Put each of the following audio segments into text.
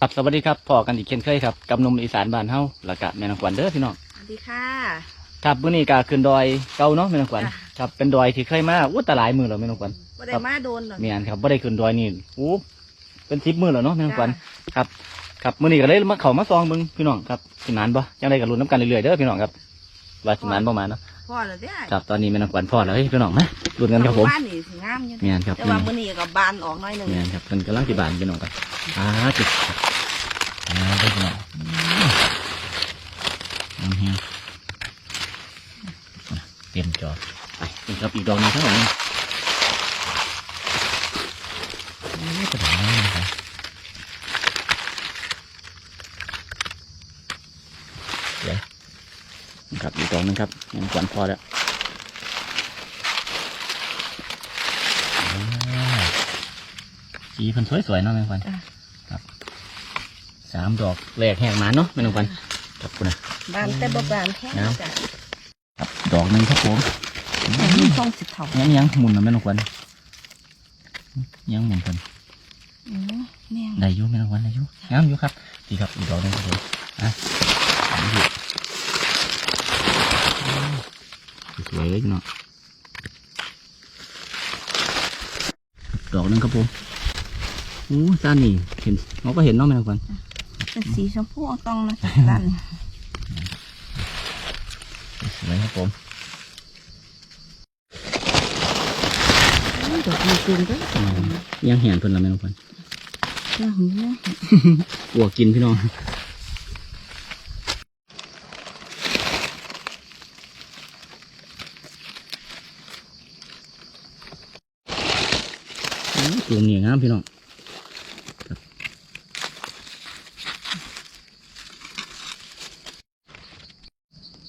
ครับสวัสดีครับพอกันอีกเช่นเคยครับกับหนมอีสานบ้านเฮาแล้วก็แม่นางขวัญเด้อพี่น้องสวัสดีค่ะ ครับมื้อนี้ก็ขึ้นดอยเก่าเนาะแม่นางขวัญจ้ะครับเป็นดอยที่เคยมาอู้แตหลายมือแล้วแม่นางขวัญ บ่ได้มาโดนหรอกแม่นครับบ่ได้ขึ้นดอยนี่อู้เป็น10มื้อแล้วเนาะแม่นางขวัญจ้ะครับ ครับมื้อนี้ก็เลยมาเข้ามาซองเบิ่งพี่น้องครับสิมานบ่จังไดก็ลุ้นน้ำกันเรื่อยๆเด้อพี่น้องครับว่าสิมานบ่มาเนาะ พ่อเหรอเด้อครับตอนนี้แม่นางขวัญพอแล้วเฮ้ยพี่น้องมาลุ้นกันครับผมบ้านนี่สิงามอยู่แม่นครับแต่ว่ามื้อนี้ก็บานออกหน้อยหนึงแม่นครับเพิ่นกำลังสิบานพี่น้องครับอ่าจิตครับอ่าเด้อพี่น้องอืมอืมเตรียมจอไปนี่ครับอีกดอกหนึงครับผมโอ้ยกระดาษนี่นะครับเดี๋ยว ครับอีกดอกหนึงครับยังกวนพอแล้วอ่าสีเพิ่นสวยๆเนาะแม่ควันจ้ะครับสามดอกแรกแหกหมาเนาะแม่นควันครับคุณนะบานแต่บ่บานแค่น้ำจ้ะครับดอกหนึ่งครับผมแต่มีช่องสิเท่ายังยังหมุนนะแม่นควันยังหมุนเพิ่นอืมแม่งได้อยู่แม่นควันได้อยู่งามอยู่ครับดีครับอีกดอกหนึงครับผมอะ นี่ดูสวยเลยพี่น้องดอกหนึงครับผมอู้ซ่านนี่เห็นเราก็เห็นเนาะแม่นควันเป็นสีชมพูอ่องตองนะจ้ะด้านสวยครับผมนี้ดอกมีจริงเด้ออืมยังเห็นเพิ่นละแม่นควันจ้ะนี่นะปวกกินพี่น้อง อืมตัวนี้งามพี่น้อง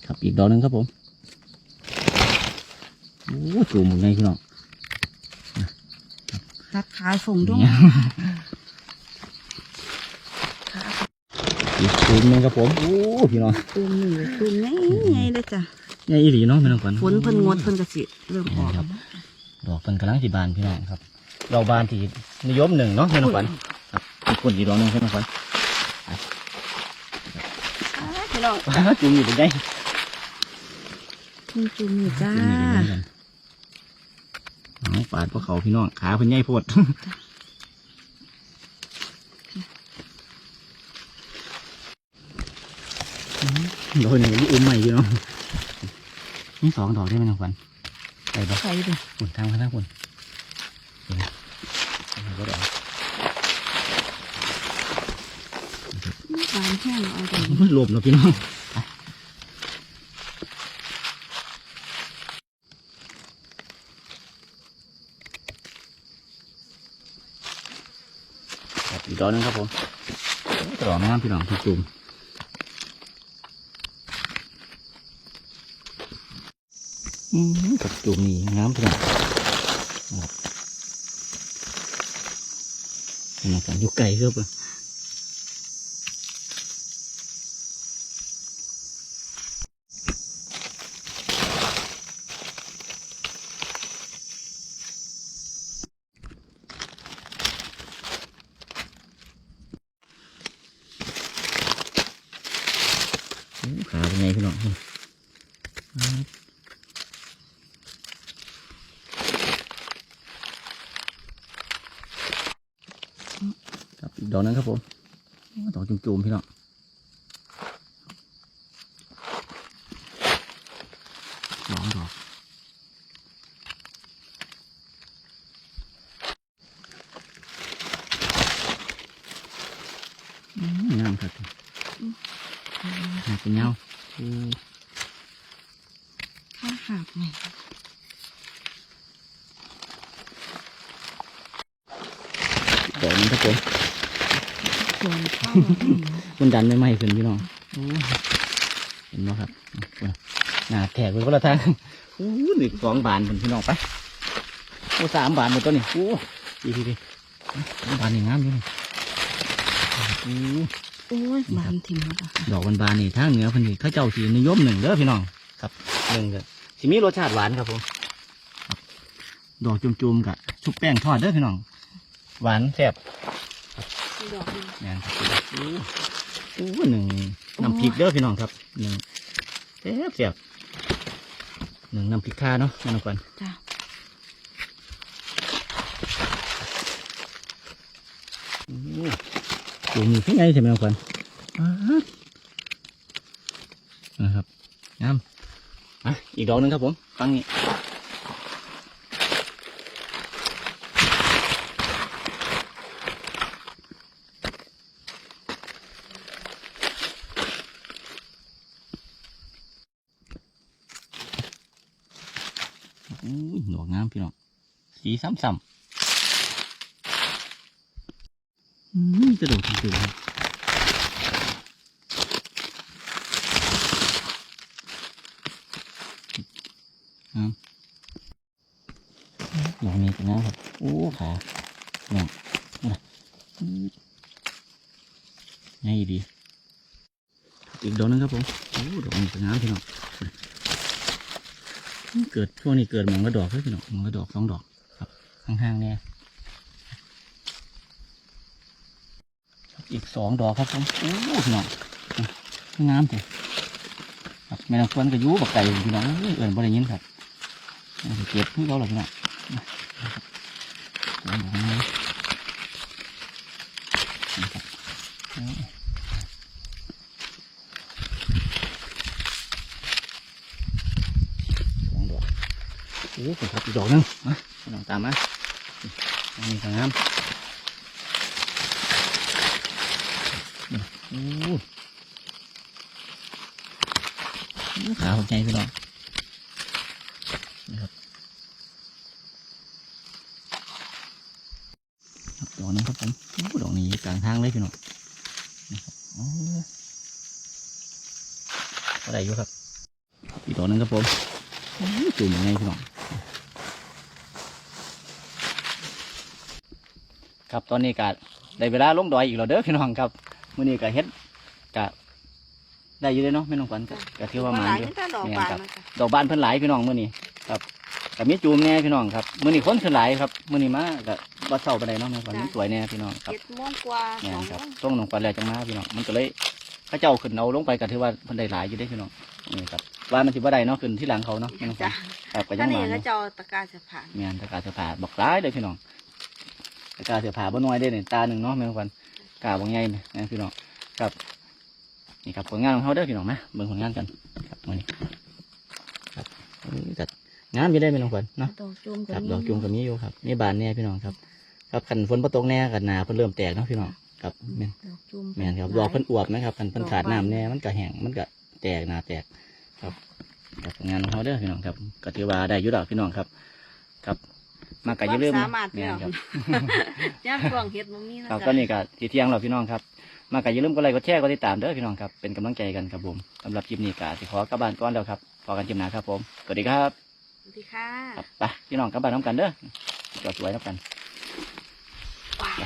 ครับอีกดอกหนึงครับผมโอ้ตัวหมึงไงพี่น้องรักขาส่งด้วยอีกตัวหนึงครับผมโอ้พี่น้องตูมนี่ตูมไงไงเลยจ้ะใหญ่อีหลีเนาะพี่น้องก่อนฝนเพิ่นงดเพิ่นก็สิเริ่มออกดอกเป็นกำลังสีบานพี่น้องครับ เราบานที่นิยมหนึ่งเนาะพี่น้องขวัญครับอีกคนอีกดอกหนึงพี่น้องขวัญอ่าพี่น้องจุ่มอยู่เป็นไงมีตูมนี่จ้าจุ่มอยู่เป็นไงกันน้องปาดพวกเขาพี่น้องขาเพิ่นใหญ่โพดโดยหนึ่งอุ้มใหม่พี่น้องนี่สองดอกได้ไหมน้องขวัญไปบ่ใส่ดิหุ่นทางข้างหน้าหุ่นเห็นไหมเอา ก็ได้บานแห้งเอาดิไม่หลบเนาะพี่น้องครับอีกดอกหนึงครับผมดอกงามพี่น้องทุกจุ่มอืมกับจุ่มนี่งามพี่น้องครับพี่น้อง กันอยู่ไกลเกือบเลยโอ้ขาเป็นไงพี่น้องนี่ครับอีก ดอกหนึงครับผมโอ้ดอกจุ่มๆพี่น้องสองดอกอืมงามครับหาเป็นเงาอืมข้าหักไหมดอกนี้ครับผมส่วนข้าว มันดันไม่ไหม้ขึ้นพี่น้องเห็นไหมครับหนาแตกไปคนละทางโอ้หนึ่งสองบานเป็นพี่น้องไปโอ้สามบานหมดตัวนี่โอ้ดีดีดีบานนี่างงามอยู่นี่โอ้โอ้ยบานถิ่มแล้วจ้ะดอกบานบานนี่ทางเหนือพันธุ์เข้าเจ้าสีนิยมหนึ่งเด้อพี่น้องครับหนึ่งก็สิมีรสชาติหวานครับผมดอกจุ่มๆกับชุบแป้งทอดเด้อพี่น้อง หวานแซ่บ ดอกหนึ่งงานครับโอ้โหหนึ่งน้ำพริกเด้อพี่น้องครับหนึ่งแซ่บแซ่บหนึ่งน้ำพริกข่าเนาะแม่น้องก่อนจ้ะโอ้ตัวนี้ขึ้นไงใช่ไหมน้องก่อนป๊าดนะครับงามอะอีกดอกหนึ่งครับผมฟังนี้ อู้ยดอกงามพี่น้องสีซ้ำๆอืมจะโดอกสวยๆครับครับดอกนี้กันนะครับ โอ้ขาเนี่ยนะง่ายดี อีกดอกนึงครับผม โอ้ดอกนี้เป็นงามพี่น้อง เกิดช่วงนี้เกิดหมองละดอกเลยพี่น้องหมองละดอกสองดอกครับข้างๆเนี่ยอีกสองดอกครับผมโอ้พี่น้องงามเลยครับแม่นางควนก็ยูบักไก่พี่น้องเอ้ยเอิญบ่ได้ยินครับเก็บให้เขาหรอกนะนะครับน่อยนะนะครับเอาสองดอกโอ้ผมครับอีกดอกนึงมาลองตามมาอันนี้ก็งามโอ้ขาหัวใจพี่น้องนะครับครับดอกนึงครับผมดอกนี้กลางทางเลยพี่น้องนะครับโอ้ก็ได้อยู่ครับอีกดอกนึงครับผมโอ้ตื่นยังไงพี่น้อง ครับตอนนี้ก็ได้เวลาลงดอยอีกแล้วเด้อพี่น้องครับมื้อนี้ก็เฮ็ดก็ได้อยู่เด้อเนาะแม่น้องขวัญก็ก็ถือว่ามาหลายอยู่ที่ถ้าดอกบานมันจ้ะดอกบานเพิ่นหลายพี่น้องมื้อนี้ครับก็มีจูมแน่พี่น้องครับมื้อนี้คนขึ้นหลายครับมื้อนี้มาก็บ่เศร้าปานใดเนาะแม่นขวัญมันสวยแน่พี่น้องครับเจ็ดโมงกว่าแม่สองนครับโมงต้องลงไปแล้วจังมาพี่น้องมันก็เลยเขาเจ้าขึ้นเอาลงไปก็ถือว่าเพิ่นได้หลายอยู่เด้พี่น้องนี่ครับว่ามันสิบ่ได้เนาะขึ้นที่หลังเขาเนาะแม่นขวัจ้ะญครับก็ยัถ้างนี่มาอก็ยู่จะเอาตะกร้าจะผ่านแม่นตะกร้าเสื้อผ้าบักหลายเด้อพี่น้องตะ กร้าเสื้อผ้าบ่น้อยเด้นี่ตาหนึงเนาะแม่นขวัญกาบ่ใหญ่นะพี่น้องครับนี่ครับผลงานของเขาเด้อพี่น้องนะเบิ่งผลงานกันครับมื้อนี้ครับเออจัดงามอยู่ได้แม่นขวัญเนาะดอกจูมครับมีดอกจุ่มกับมีอยู่ครับนี่บานเนี่ยพี่น้องครับ ครับขันฝนประตกแน่กันหนาเพิ่นเริ่มแตกเนาะพี่น้องครับแม่นดอกจูมแม่นครับดอกเพิ่นอวบนะครับขันเพิ่นขาดน้ำแน่มันก็แห้งมันก็แตกหนาแตกครับครับงานของเขาเด้อพี่น้องครับก็ถือว่าได้อยู่ดอกพี่น้องครับ ครับ มาก็อย่าลืมควสามารถพี่แม่นน้องครับย่านกวางเฮ็ดบ่มีนะครับตอนนี้ก็ทีเที่ยงแล้วพี่น้องครับ มาก็อย่าลืมกดไลค์กดแชร์กดติดตามเด้อพี่น้องครับเป็นกำลังใจกันครับผมสำหรับคลิปนี้ก็สิขอกลับบ้านก่อนแล้วครับพอกันคลิปหน้าครับผมสวัสดีครับสวัสดีค่ะ ครับไปพี่น้องกลับบ้านน้ำกันเด้อจอดสวยน้ำกัน ว้าว